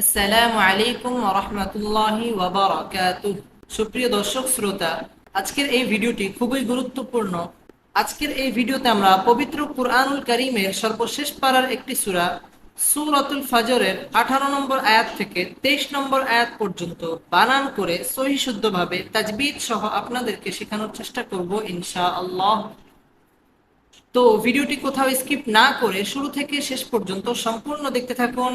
আসসালামু আলাইকুম রহমতুল্লাহি সুপ্রিয় দর্শক, শ্রোতা, আজকের এই ভিডিওটি খুবই গুরুত্বপূর্ণ। আজকের এই ভিডিওতে আমরা পবিত্র কুরআনুল করিমের সর্বশেষ পারার একটি সূরা, সূরাতুল ফজরের আঠারো নম্বর আয়াত থেকে তেইশ নম্বর আয়াত পর্যন্ত বানান করে সহি শুদ্ধভাবে তাজবিদ সহ আপনাদেরকে শেখানোর চেষ্টা করব ইনশাআল্লাহ। তো ভিডিওটি কোথাও স্কিপ না করে শুরু থেকে শেষ পর্যন্ত সম্পূর্ণ দেখতে থাকুন।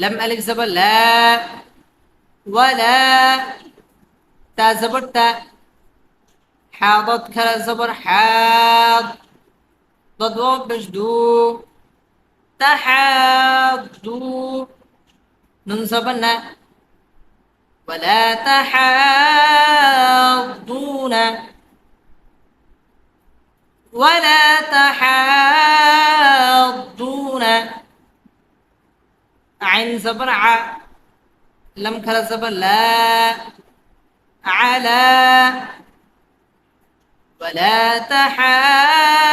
لم ألف زبر لا ولا تا زبر تا. حاضت كلا زبر حاض. ضد واو بجدو تحاضوا نون زبر نا. ولا تحاضون ولا تحاضون عين زبر ع لم كلا زبر لا على ولا تحاضون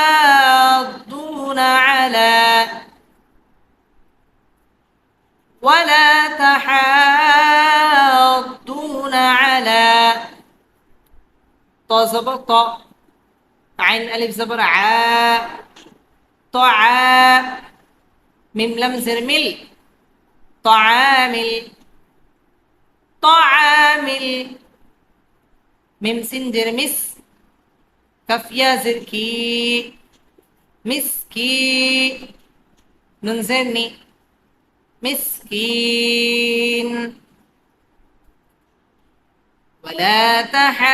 على ولا تحاضون على طا زبر طا عين ألف زبر عا طعا ميم لم زر مل طعامل طعامل ميم سنجر مس كف زركي. مسكي. ننزرني مسكين. ولا تحاضون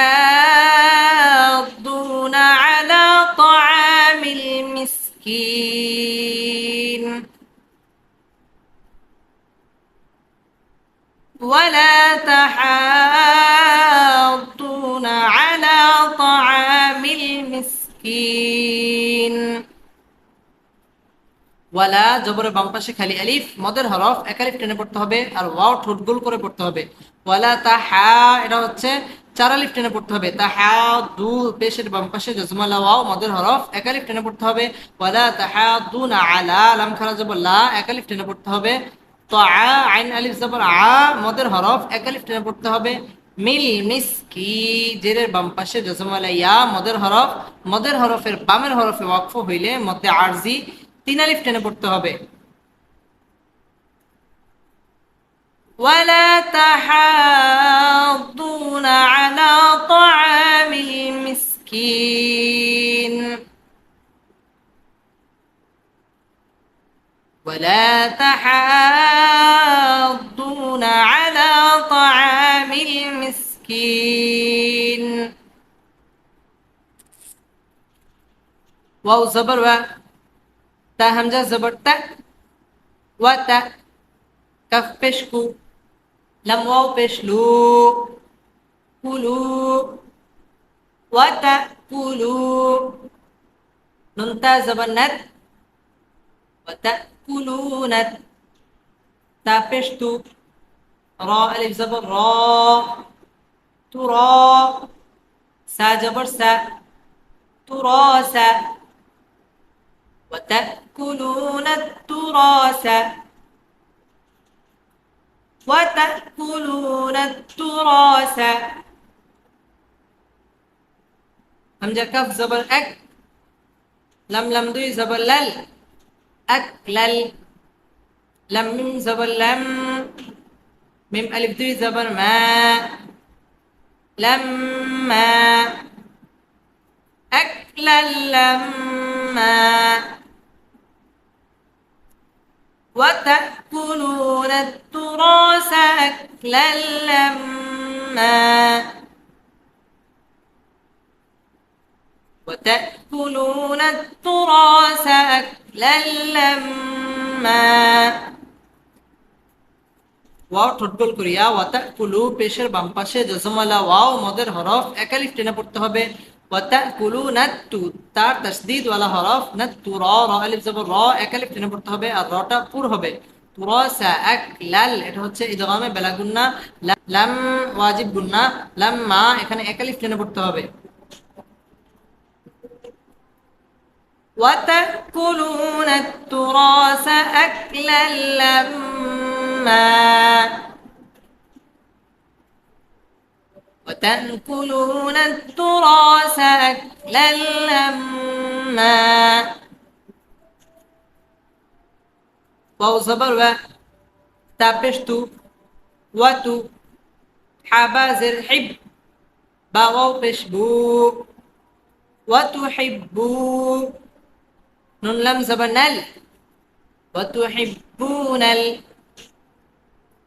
على طعام المسكين. ولا تحاضون على طعام المسكين ওয়ালা জবরের বাম পাশে খালি আলিফ মদের হরফ এক আলিফ টেনে পড়তে হবে আর ওয়াও ঠোঁট গোল করে পড়তে হবে ওয়ালা তা হা এটা হচ্ছে চার আলিফ টেনে পড়তে হবে তা হা দু পেশের বাম পাশে জজমালা ওয়াও মদের হরফ এক আলিফ টেনে পড়তে হবে ওয়ালা তা হা দু না আলা লাম খারা জবর লা এক আলিফ টেনে পড়তে হবে তো আ আইন আলিফ জবর আ মদের হরফ এক আলিফ টেনে পড়তে হবে মিল মিসকি জেরের বাম পাশে জজমালা ইয়া মদের হরফ মদের হরফের বামের হরফে ওয়াকফ হইলে মধ্যে আরজি তিন আলিফ টেনে পড়তে হবে ولا تحاضون على طعام ولا تحاضون على طعام المسكين. واو زبر و تا همزه زبر تا و تا کف پشکو لم واو پشلو کلو و تا کلو نون زبر نت و تا کلو نت تا پشتو را ألف زبر را. تو را سا جبر سا. تو را سا. وتأكلون التراث. وتأكلون التراث. همجة كف زبر أك لم لم دوي زبر لل. أكلل. لم ميم زبر لم. ميم ألف دوي زبر ما. لما أكلا لما وتأكلون التراث أكلا لما وتأكلون التراث أكلا لما ওয়াও ঠোঁটগোল করিয়া ওয়াতা কুলু পেশের বাম পাশে জজমালা ওয়াও মদের হরফ একালিফ টেনে পড়তে হবে ওয়াতা কুলু নাত্তু তার তাসদিদ ওয়ালা হরফ নাত্তু র র আলিফ জবর র একালিফ টেনে পড়তে হবে আর রটা পুর হবে তুরাসা এক লাল এটা হচ্ছে ইদগামে বেলা গুন্না লাম ওয়াজিব গুন্না লাম মা এখানে একালিফ টেনে পড়তে হবে وتأكلون التراث أكلا لما وتأكلون التراث أكلا لما واو صبر تابشتو وتو حبازر حب باو بشبو وتحبوا نون زبنل وتحبون ال.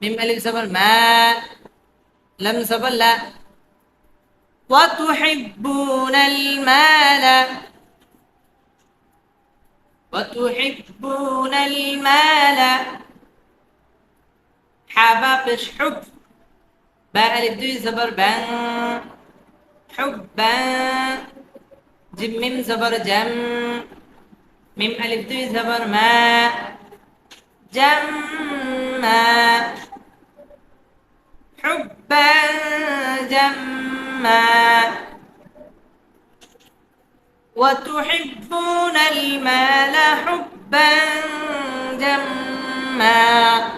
ميم ألف زبر ما. لم زبر لا. وتحبون المال. وتحبون المال. حبابش حب. باء ألف دوي زبر بان حبا جيم ميم زبر جم. ميم ألف دوي زبر ما. جما. حبا جما. وتحبون المال حبا جما.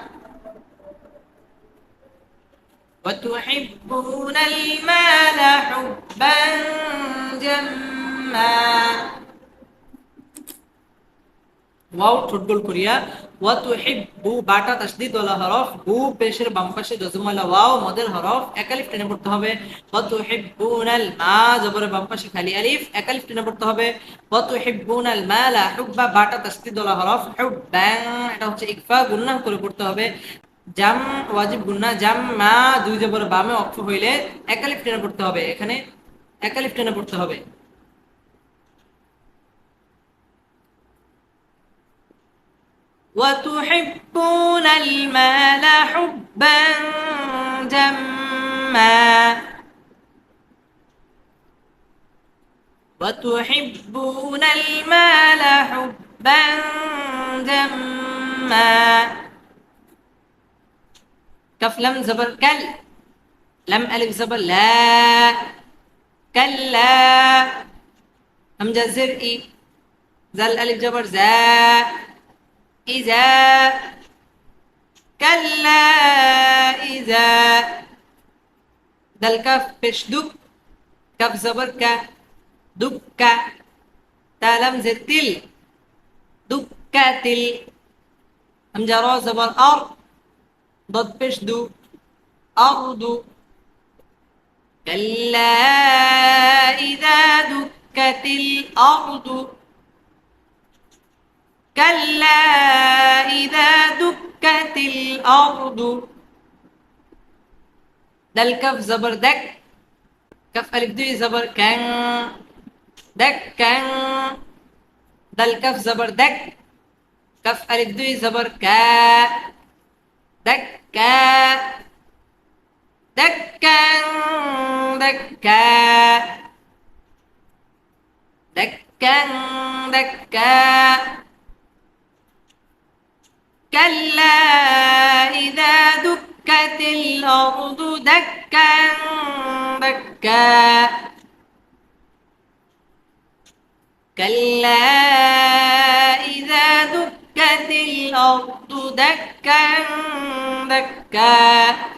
وتحبون المال حبا جما. ওয়াও ঠোঁটগোল করিয়া, ওয়া তুহিব্বু বাটা তাসদিদ ওয়ালা হরফ বু পেশের বাম পাশে জজমালা ওয়াও, মদের হরফ একালিফ টেনে পড়তে হবে। ওয়া তুহিব্বুনাল মা, জবরের বাম পাশে খালি আলিফ একালিফ টেনে পড়তে হবে। ওয়া তুহিব্বুনাল মালা হুব্বা বাটা তাসদিদ ওয়ালা হরফ হুব্বান এটা হচ্ছে ইকফা, গুন্নাহ করে পড়তে হবে। জাম, ওয়াজিব গুন্না জাম, মা, দুই জবর বামে অক্ষ হইলে একালিফ টেনে পড়তে হবে। এখানে একালিফ টেনে পড়তে হবে। وتحبون المال حبا جما. وتحبون المال حبا جما. كف لم زبر كل. لم ألف زبر لا. كلا همجة زرئي زل ألف جبر زا. إذا كلا إذا ده الكف بش دك كف زبر ك دك تالم زتل دكتل همجة را زبر أر ضد بش دو أرض كلا إذا دكت الأرض كلا إذا دكت الأرض. ده الكف زبر دك. كف ألف دوي زبر كان. دك كان ده الكف زبر دك. كف ألف دوي زبر كا. دك كا دكا. دكا دكا دكا. كلا إذا دكت الأرض دكا دكا. كلا إذا دكت الأرض دكا دكا.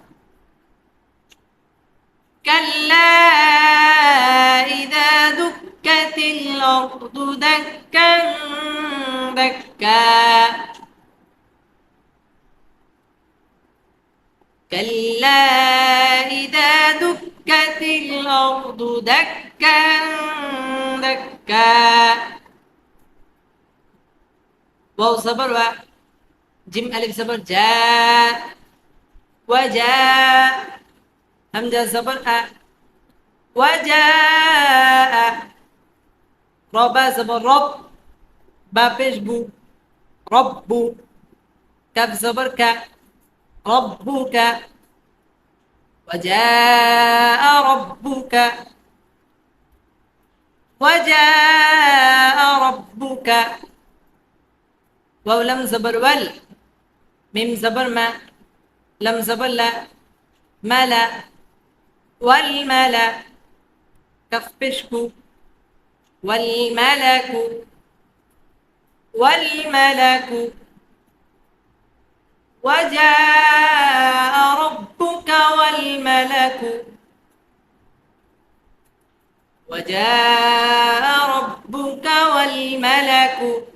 كلا إذا دكت الأرض دكا دكا كلا إذا دكت الأرض والأرض دكا دكا واو صبر و جيم ألف صبر. جاء. وجاء. همزة صبر أ. وجاء. ربا صبر رب. با پیش بو. رب كف صبر ك. ربك وجاء ربك وجاء ربك واو لم زبر ول. ميم زبر ما. لم زبر لا. ملا والملا كف بشكو والملك والملك. وجاء ربك والملك. وجاء ربك والملك.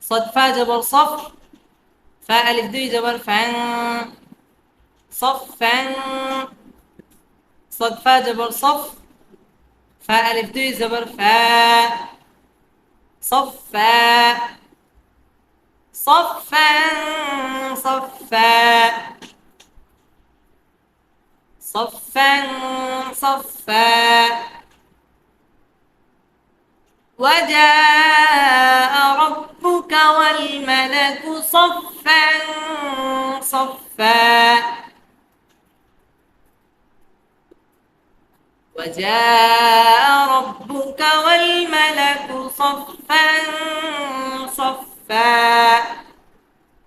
صد فا جبر صف. فا ألف دي جبر فان صف فان صد فا جبر صف. فا ألف دي جبر فا. صفا. صفا. صفا. صفا. صفا. وجاء ربك والملك صفا. صفا. وجاء ربك والملك صفا صفا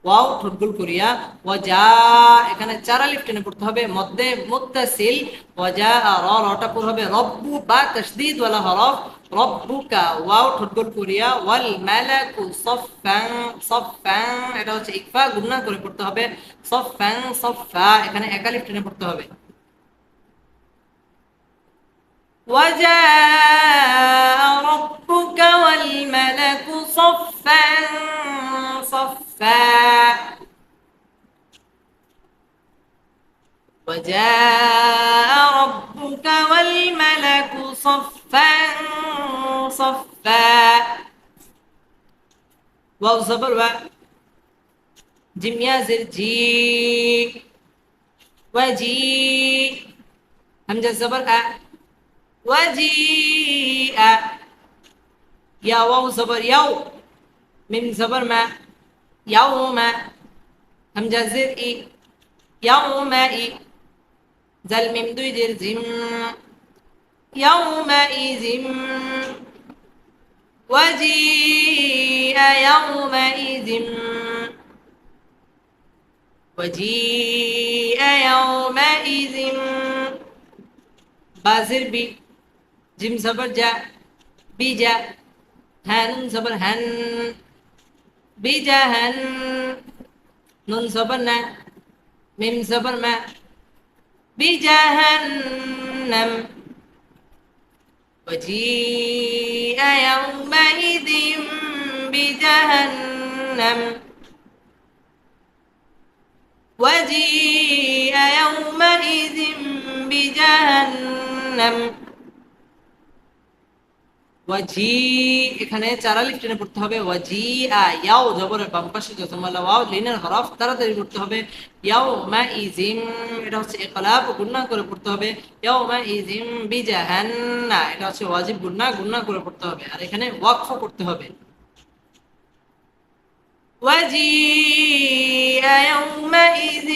ওয়াও ঠোঁটগুল করিয়া ওয়াজা এখানে চারা লিফ টেনে পড়তে হবে মধ্যে মুত্তাসিল ওয়াজা আর র রটা পুর হবে রব্বু বা তাসদীদ ওয়ালা হরফ রব্বুকা ওয়াও ঠোঁটগুল করিয়া ওয়াল মালাকু সফফান সফফান এটা হচ্ছে ইকফা গুণনা করে পড়তে হবে সফফান সফফা এখানে একা লিফ টেনে পড়তে হবে وجاء ربك والملك صفا صفا. وجاء ربك والملك صفا صفا. واو زبر و جيم يا جي وجي. همزة زبر أ وجيء يا واو زبر يو من زبر ما؟ يوم همزة زر إي. يومئذ زل ميم دوي دير زم يومئذ وجيء يومئذ وجيء يومئذ بازر بي. جيم زبر جا بيجا هن زبر هن بيجا هن نون زبر نا ميم زبر ما بجهنم وجيء يومئذ بجهنم وجيء يومئذ بجهنم ওয়াজি এখানে চারা লিফ টেনে পড়তে হবে ওয়াজি আ ইয়াও জবরের বাম পাশে যতমালা ওয়াও লিনের হরফ তাড়াতাড়ি পড়তে হবে ইয়াও মা ইজিম এটা হচ্ছে ইকলাব গুন্না করে পড়তে হবে ইয়াও মা ইজিম বিজাহান্না এটা হচ্ছে ওয়াজিব গুন্না গুন্না করে পড়তে হবে আর এখানে ওয়াকফ করতে হবে وجيء يومئذ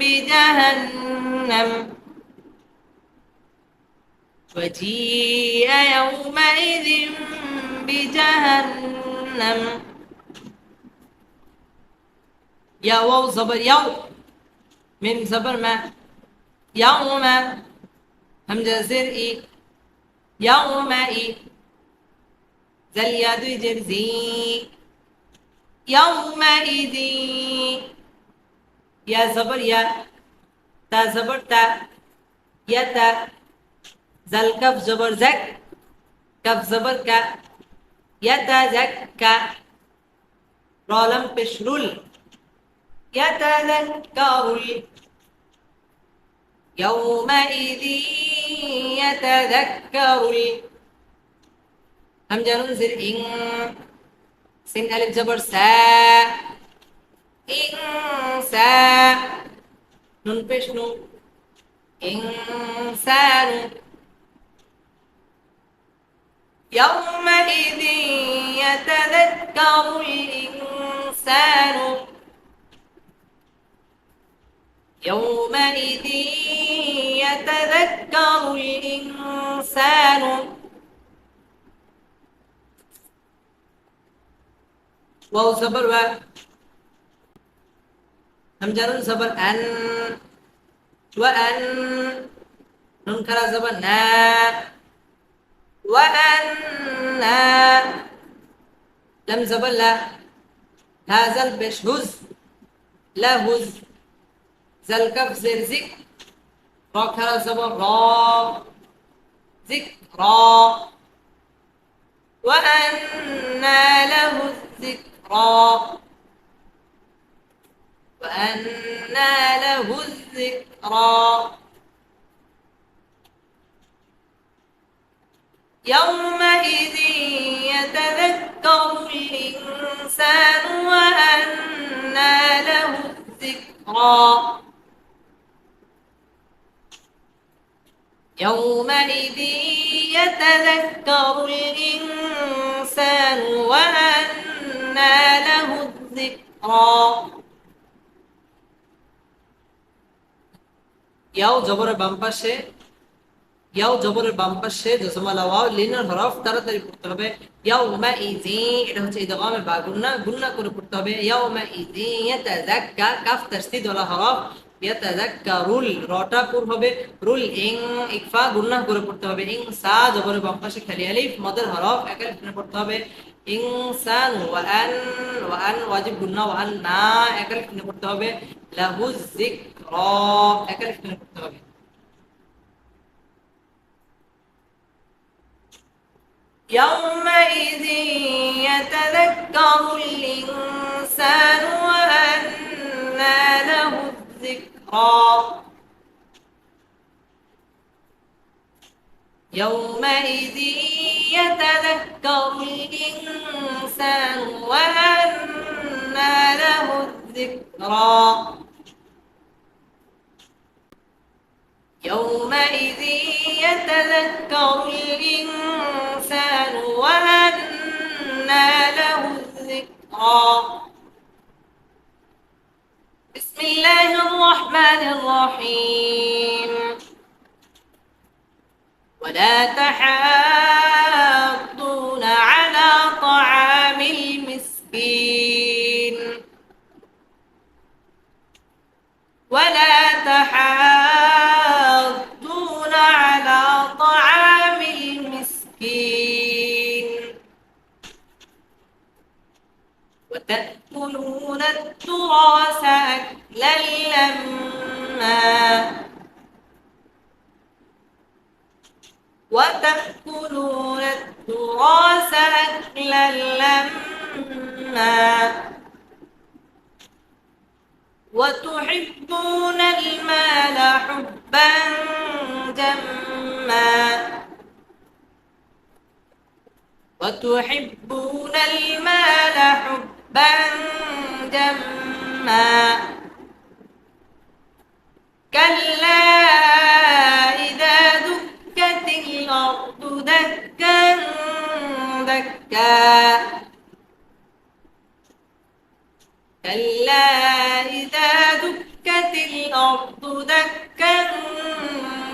بجهنم وجيء يومئذ بجهنم. يا واو زبر يو من زبر ما. يوم همزة زر إي. يوم إي. زل يد جر زي. يومئذ يا زبر يا. تا زبر تا. يا تا. زل كف زبر زك كف زبر كا يتزكى رالم بشرل يتذكر يومئذ يتذكر هم نون زر إن. سن ألف جبر سا إن سا نون بشنو؟ إنسان يومئذ يتذكر الإنسان يومئذ يتذكر الإنسان واو زبر و همجر زبر أن وأن ننكر زبر نا. وأن لم زبر لا هذا البش. هز. لا هز. زلكف زرزك را. كرا زبر. را. ذكرى وأنى له الذكرى وأنى له الذكرى يومئذ يتذكر الإنسان وأنى له الذكرى يومئذ يتذكر الإنسان وأنى له الذكرى ইয়াও জবরের বাম পাশে ইয়াও জবরের বাম পাশে জজমালা ওয়াও লিনার হরফ তাড়াতাড়ি পড়তে হবে। ইয়াও মা ইজি এটা হচ্ছে ইদগামে বা গুন্না গুন্না করে পড়তে হবে। ইয়াও মা ইজি ইয়াতাযাক্কা কাফ তাসদীদ ওয়ালা হরফ, ইয়াতাযাক্কারুল, রটা পুর হবে। রুল ইং, ইকফা, গুন্না করে পড়তে হবে। ইং, সা, জবরের বাম পাশে খালি আলিফ, মদের হরফ এক আলিফ পড়তে হবে। ইনসান ওয়া আন ওয়া আন, ওয়াজিব, গুন্না, ওয়া আন, না, এক আলিফ পড়তে হবে। লাহু যিকরা, এক আলিফ পড়তে হবে। يومئذ يتذكر الإنسان وأنى له الذكرى. يومئذ يتذكر الإنسان وأنى له الذكرى. يومئذ يتذكر الإنسان وأنى له الذكرى. بسم الله الرحمن الرحيم. ولا تحاضون لما وتأكلون التراث أكلا لما وتحبون المال حبا جما وتحبون المال حبا جما كلا إذا دكت الأرض دكا دكا. كلا إذا دكت الأرض دكا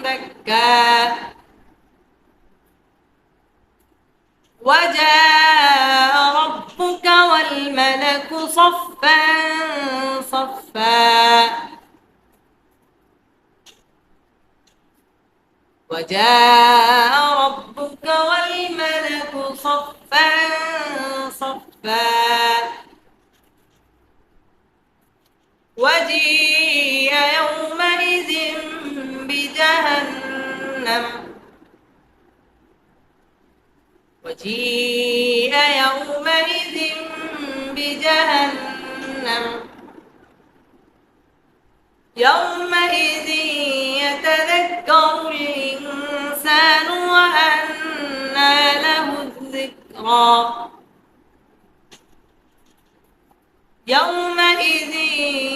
دكا. وجاء ربك والملك صفا صفا. وجاء ربك والملك صفا صفا. وجيء يومئذ بجهنم. وجيء يومئذ بجهنم. يومئذ يتذكر يومئذ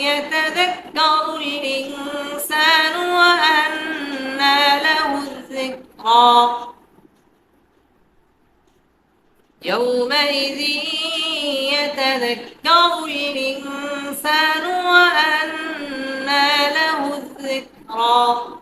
يتذكر الإنسان وأنى له الذكرى. يومئذ يتذكر الإنسان وأنى له الذكرى.